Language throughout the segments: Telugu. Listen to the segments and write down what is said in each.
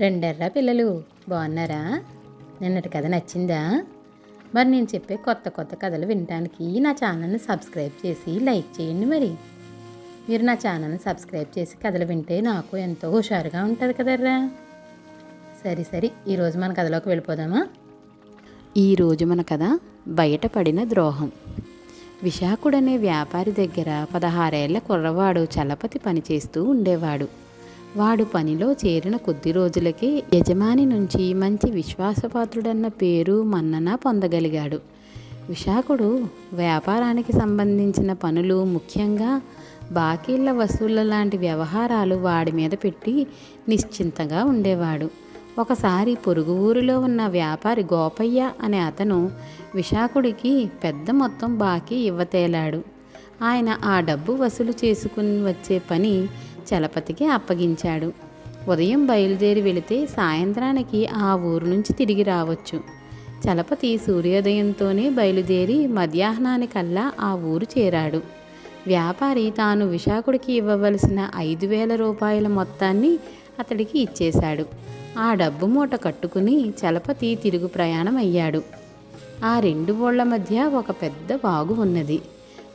రెండెర్రా పిల్లలు? బాగున్నారా? నిన్నటి కథ నచ్చిందా? మరి నేను చెప్పే కొత్త కొత్త కథలు వినడానికి నా ఛానల్ని సబ్స్క్రైబ్ చేసి లైక్ చేయండి మరి. మీరు నా ఛానల్ని సబ్స్క్రైబ్ చేసి కథలు వింటే నాకు ఎంతో హుషారుగా ఉంటుంది కదర్రా. సరే సరే ఈరోజు మన కథలోకి వెళ్ళిపోదామా? ఈరోజు మన కథ బయటపడిన ద్రోహం. విశాఖుడనే వ్యాపారి దగ్గర పదహారేళ్ళ కుర్రవాడు చలపతి పనిచేస్తూ ఉండేవాడు. వాడు పనిలో చేరిన కొద్ది రోజులకే యజమాని నుంచి మంచి విశ్వాసపాత్రుడన్న పేరు మన్నన పొందగలిగాడు. విశాఖుడు వ్యాపారానికి సంబంధించిన పనులు ముఖ్యంగా బాకీళ్ళ వసూళ్ళ లాంటి వ్యవహారాలు వాడి మీద పెట్టి నిశ్చింతగా ఉండేవాడు. ఒకసారి పొరుగు ఊరిలో ఉన్న వ్యాపారి గోపయ్య అనే అతను విశాఖుడికి పెద్ద మొత్తం బాకీ ఇవ్వతేలాడు. ఆయన ఆ డబ్బు వసూలు చేసుకుని వచ్చే పని చలపతికి అప్పగించాడు. ఉదయం బయలుదేరి వెళితే సాయంత్రానికి ఆ ఊరు నుంచి తిరిగి రావచ్చు. చలపతి సూర్యోదయంతోనే బయలుదేరి మధ్యాహ్నానికల్లా ఆ ఊరు చేరాడు. వ్యాపారి తాను విశాఖుడికి ఇవ్వవలసిన ఐదు వేల రూపాయల మొత్తాన్ని అతడికి ఇచ్చేశాడు. ఆ డబ్బు మూట కట్టుకుని చలపతి తిరుగు ప్రయాణం అయ్యాడు ఆ రెండు ఊళ్ళ మధ్య ఒక పెద్ద వాగు ఉన్నది.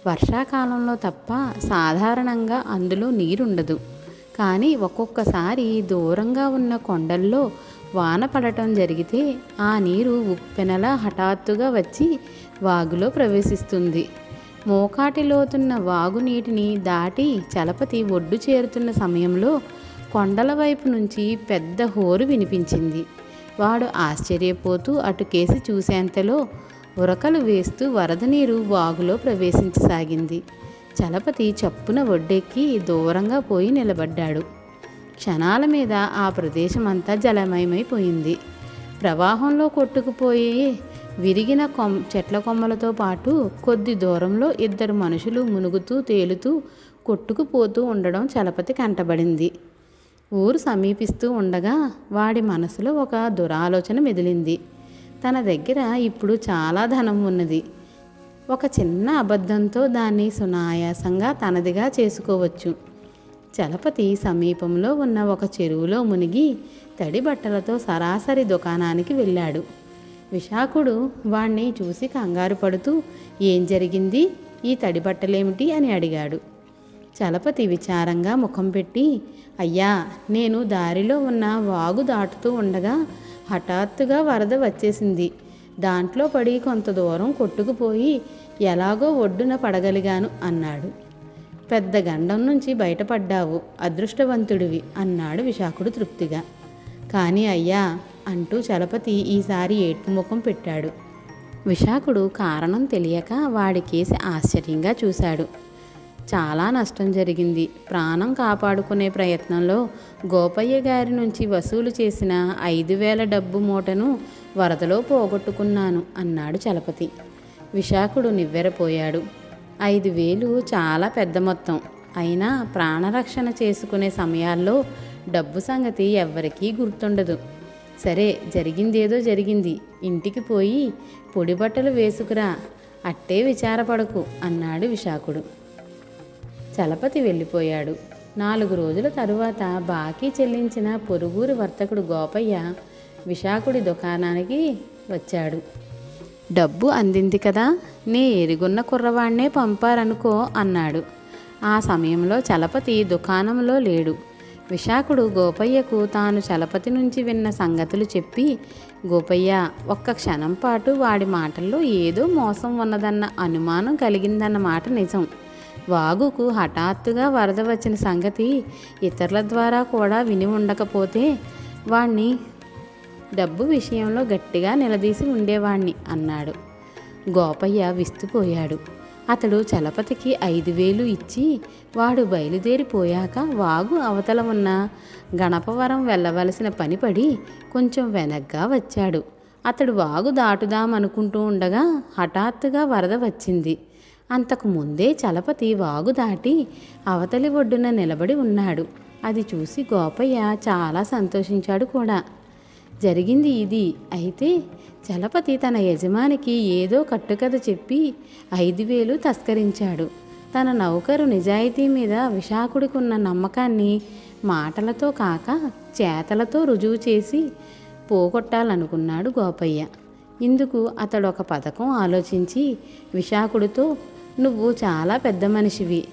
వర్షాకాలంలో తప్ప సాధారణంగా అందులో నీరుండదు. కానీ ఒక్కొక్కసారి దూరంగా ఉన్న కొండల్లో వాన పడటం జరిగితే ఆ నీరు ఉప్పెనలా హఠాత్తుగా వచ్చి వాగులో ప్రవేశిస్తుంది. మోకాటిలోతున్న వాగు నీటిని దాటి చలపతి ఒడ్డు చేరుతున్న సమయంలో కొండల వైపు నుంచి పెద్ద హోరు వినిపించింది. వాడు ఆశ్చర్యపోతూ అటుకేసి చూసేంతలో ఉరకలు వేస్తూ వరద నీరు వాగులో ప్రవేశించసాగింది. చలపతి చప్పున ఒడ్డెక్కి దూరంగా పోయి నిలబడ్డాడు. క్షణాల మీద ఆ ప్రదేశం అంతా జలమయమైపోయింది. ప్రవాహంలో కొట్టుకుపోయి విరిగిన కొమ్ చెట్ల కొమ్మలతో పాటు కొద్ది దూరంలో ఇద్దరు మనుషులు మునుగుతూ తేలుతూ కొట్టుకుపోతూ ఉండడం చలపతి కంటబడింది. ఊరు సమీపిస్తూ ఉండగా వాడి మనసులో ఒక దురాలోచన మెదిలింది. తన దగ్గర ఇప్పుడు చాలా ధనం ఉన్నది. ఒక చిన్న అబద్ధంతో దాన్ని సునాయాసంగా తనదిగా చేసుకోవచ్చు. చలపతి సమీపంలో ఉన్న ఒక చెరువులో మునిగి తడి బట్టలతో సరాసరి దుకాణానికి వెళ్ళాడు. విశాఖుడు వాణ్ణి చూసి కంగారు పడుతూ ఏం జరిగింది? ఈ తడి బట్టలేమిటి? అని అడిగాడు. చలపతి విచారంగా ముఖం పెట్టి అయ్యా నేను దారిలో ఉన్న వాగు దాటుతూ ఉండగా హఠాత్తుగా వరద వచ్చేసింది. దాంట్లో పడి కొంత దూరం కొట్టుకుపోయి ఎలాగో ఒడ్డున పడగలిగాను అన్నాడు. పెద్ద గండం నుంచి బయటపడ్డావు అదృష్టవంతుడివి అన్నాడు విశాఖుడు తృప్తిగా. కానీ అయ్యా అంటూ చలపతి ఈసారి ఏడ్పుముఖం పెట్టాడు. విశాఖుడు కారణం తెలియక వాడి కేసి ఆశ్చర్యంగా చూశాడు. చాలా నష్టం జరిగింది. ప్రాణం కాపాడుకునే ప్రయత్నంలో గోపయ్య గారి నుంచి వసూలు చేసిన ఐదు వేల డబ్బు మూటను వరదలో పోగొట్టుకున్నాను అన్నాడు చలపతి. విశాఖుడు నివ్వెరపోయాడు. ఐదు వేలు చాలా పెద్ద మొత్తం. అయినా ప్రాణరక్షణ చేసుకునే సమయాల్లో డబ్బు సంగతి ఎవ్వరికీ గుర్తుండదు. సరే జరిగిందేదో జరిగింది. ఇంటికి పోయి పొడి బట్టలు వేసుకురా అట్టే విచారపడకు అన్నాడు విశాఖుడు. చలపతి వెళ్ళిపోయాడు. నాలుగు రోజుల తరువాత బాకీ చెల్లించిన పొరుగురు వర్తకుడు గోపయ్య విశాఖుడి దుకాణానికి వచ్చాడు. డబ్బు అందింది కదా నీ ఎరుగున్న కుర్రవాణ్ణే పంపారనుకో అన్నాడు. ఆ సమయంలో చలపతి దుకాణంలో లేడు. విశాఖుడు గోపయ్యకు తాను చలపతి నుంచి విన్న సంగతులు చెప్పి గోపయ్య ఒక్క క్షణం పాటు వాడి మాటల్లో ఏదో మోసం ఉన్నదన్న అనుమానం కలిగిందన్న మాట నిజం. వాగుకు హఠాత్తుగా వరద వచ్చిన సంగతి ఇతరుల ద్వారా కూడా విని ఉండకపోతే వాణ్ణి డబ్బు విషయంలో గట్టిగా నిలదీసి ఉండేవాణ్ణి అన్నాడు. గోపయ్య విస్తుపోయాడు. అతడు చలపతికి ఐదు వేలు ఇచ్చి వాడు బయలుదేరిపోయాక వాగు అవతల ఉన్న గణపవరం వెళ్ళవలసిన పని పడి కొంచెం వెనగ్గా వచ్చాడు. అతడు వాగు దాటుదామనుకుంటూ ఉండగా హఠాత్తుగా వరద వచ్చింది. అంతకు ముందే చలపతి వాగు దాటి అవతలి ఒడ్డున నిలబడి ఉన్నాడు. అది చూసి గోపయ్య చాలా సంతోషించాడు కూడా. జరిగింది ఇది. అయితే చలపతి తన యజమానికి ఏదో కట్టుకథ చెప్పి ఐదు వేలు తస్కరించాడు. తన నౌకరు నిజాయితీ మీద విశాఖుడికున్న నమ్మకాన్ని మాటలతో కాక చేతలతో రుజువు చేసి పోగొట్టాలనుకున్నాడు గోపయ్య. ఇందుకు అతడు ఒక పథకం ఆలోచించి విశాఖుడితో నువ్వు చాలా పెద్ద మనిషివి.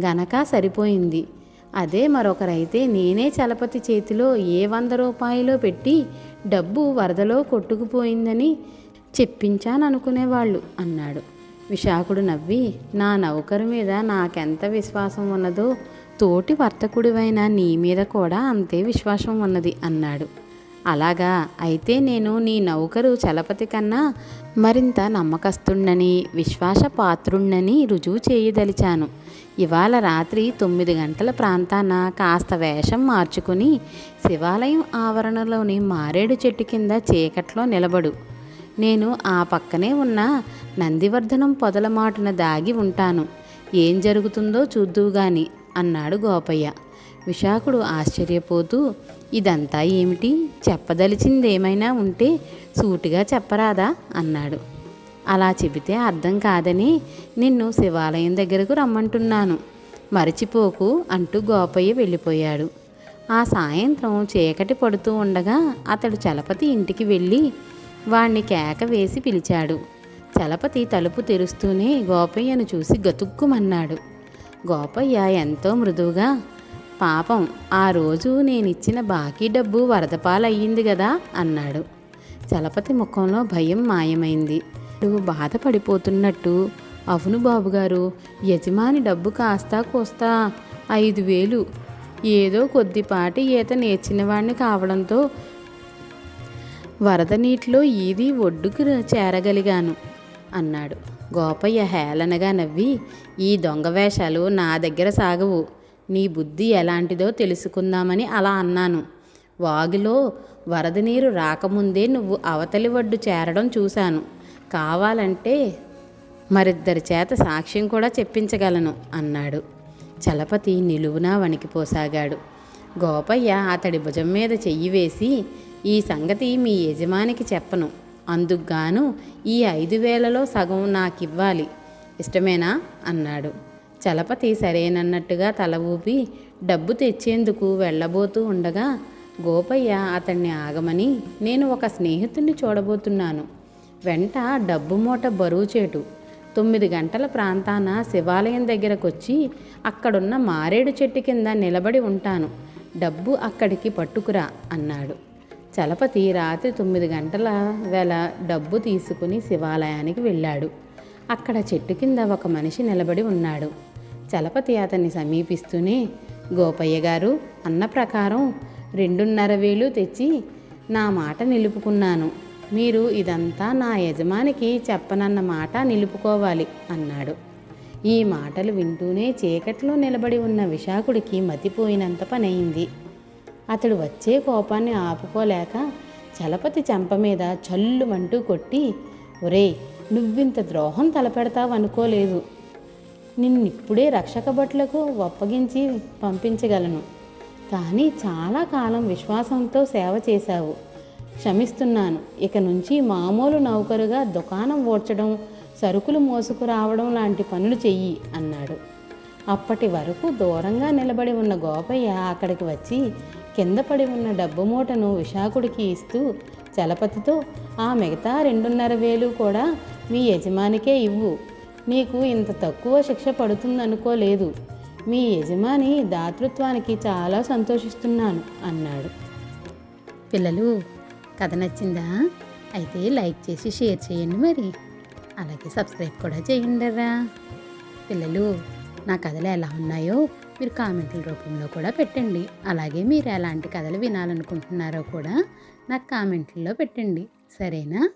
గనక సరిపోయింది. అదే మరొకరైతే నేనే చలపతి చేతిలో ఏ వంద రూపాయలో పెట్టి డబ్బు వరదలో కొట్టుకుపోయిందని చెప్పించాననుకునేవాళ్ళు అన్నాడు. విశాఖుడు నవ్వి నా నౌకరు మీద నాకెంత విశ్వాసం ఉన్నదో తోటి వర్తకుడివైన నీ మీద కూడా అంతే విశ్వాసం ఉన్నది అన్నాడు. అలాగా. అయితే నేను నీ నౌకరు చలపతి కన్నా మరింత నమ్మకస్తున్నని విశ్వాసపాత్రుణ్ణని రుజువు చేయదలిచాను. ఇవాళ రాత్రి తొమ్మిది గంటల ప్రాంతాన కాస్త వేషం మార్చుకుని శివాలయం ఆవరణలోని మారేడు చెట్టు కింద చీకట్లో నిలబడు. నేను ఆ పక్కనే ఉన్న నందివర్ధనం పొదల మాటున దాగి ఉంటాను. ఏం జరుగుతుందో చూద్దువు గాని అన్నాడు గోపయ్య. విశాఖుడు ఆశ్చర్యపోతూ ఇదంతా ఏమిటి? చెప్పదలిచింది ఏమైనా ఉంటే సూటిగా చెప్పరాదా? అన్నాడు. అలా చెబితే అర్థం కాదని నిన్ను శివాలయం దగ్గరకు రమ్మంటున్నాను. మరిచిపోకు అంటూ గోపయ్య వెళ్ళిపోయాడు. ఆ సాయంత్రం చీకటి పడుతూ ఉండగా అతడు చలపతి ఇంటికి వెళ్ళి వాణ్ణి కేక వేసి పిలిచాడు. చలపతి తలుపు తెరుస్తూనే గోపయ్యను చూసి గతుక్కుమన్నాడు. గోపయ్య ఎంతో మృదువుగా పాపం ఆ రోజు నేనిచ్చిన బాకీ డబ్బు వరదపాలయ్యింది కదా అన్నాడు. చలపతి ముఖంలో భయం మాయమైంది. నువ్వు బాధపడిపోతున్నట్టు. అవును బాబుగారు యజమాని డబ్బు కాస్తా కోస్తా ఐదు వేలు. ఏదో కొద్దిపాటి ఈత నేర్చినవాణ్ణి కావడంతో వరద నీటిలో ఈది ఒడ్డుకు చేరగలిగాను అన్నాడు. గోపయ్య హేళనగా నవ్వి ఈ దొంగ వేషాలు నా దగ్గర సాగవు. నీ బుద్ధి ఎలాంటిదో తెలుసుకుందామని అలా అన్నాను. వాగులో వరద నీరు రాకముందే నువ్వు అవతలి ఒడ్డు చేరడం చూశాను. కావాలంటే మరిద్దరి చేత సాక్ష్యం కూడా చెప్పించగలను అన్నాడు. చలపతి నిలువునా వణికిపోసాగాడు గోపయ్య అతడి భుజం మీద చెయ్యి వేసి ఈ సంగతి మీ యజమానికి చెప్పను. అందుకుగాను ఈ ఐదు వేలలో సగం నాకివ్వాలి. ఇష్టమేనా? అన్నాడు. చలపతి సరేనన్నట్టుగా తల ఊపి డబ్బు తెచ్చేందుకు వెళ్ళబోతూ ఉండగా గోపయ్య అతన్ని ఆగమని నేను ఒక స్నేహితుడిని చూడబోతున్నాను. వెంట డబ్బు మూట బరువు చేటు. తొమ్మిది గంటల ప్రాంతాన శివాలయం దగ్గరకొచ్చి అక్కడున్న మారేడు చెట్టు కింద నిలబడి ఉంటాను. డబ్బు అక్కడికి పట్టుకురా అన్నాడు. చలపతి రాత్రి తొమ్మిది గంటల వేళ డబ్బు తీసుకుని శివాలయానికి వెళ్ళాడు. అక్కడ చెట్టు కింద ఒక మనిషి నిలబడి ఉన్నాడు. చలపతి అతన్ని సమీపిస్తూనే గోపయ్య గారు అన్న ప్రకారం రెండున్నర వేలు తెచ్చి నా మాట నిలుపుకున్నాను. మీరు ఇదంతా నా యజమానికి చెప్పనన్న మాట నిలుపుకోవాలి అన్నాడు. ఈ మాటలు వింటూనే చీకట్లో నిలబడి ఉన్న విశాఖుడికి మతిపోయినంత పనయింది. అతడు వచ్చే కోపాన్ని ఆపుకోలేక చలపతి చెంప మీద చల్లుమంటూ కొట్టి ఒరేయ్ నువ్వింత ద్రోహం తలపెడతావనుకోలేదు. నిన్నిప్పుడే రక్షక భట్లకు ఒప్పగించి పంపించగలను. కానీ చాలా కాలం విశ్వాసంతో సేవ చేశావు. క్షమిస్తున్నాను. ఇక నుంచి మామూలు నౌకరుగా దుకాణం ఓడ్చడం సరుకులు మోసుకురావడం లాంటి పనులు చెయ్యి అన్నాడు. అప్పటి వరకు దూరంగా నిలబడి ఉన్న గోపయ్య అక్కడికి వచ్చి కింద పడి ఉన్న డబ్బు మూటను విశాఖుడికి ఇస్తూ చలపతితో ఆ మిగతా రెండున్నర వేలు కూడా మీ యజమానికే ఇవ్వు. నీకు ఇంత తక్కువ శిక్ష పడుతుందనుకోలేదు. మీ యజమాని దాతృత్వానికి చాలా సంతోషిస్తున్నాను అన్నాడు. పిల్లలు కథ నచ్చిందా? అయితే లైక్ చేసి షేర్ చేయండి మరి. అలాగే సబ్స్క్రైబ్ కూడా చేయండిరా. పిల్లలు నా కథలు ఎలా ఉన్నాయో మీరు కామెంట్ల రూపంలో కూడా పెట్టండి. అలాగే మీరు ఎలాంటి కథలు వినాలనుకుంటున్నారో కూడా నాకు కామెంట్లలో పెట్టండి. సరేనా?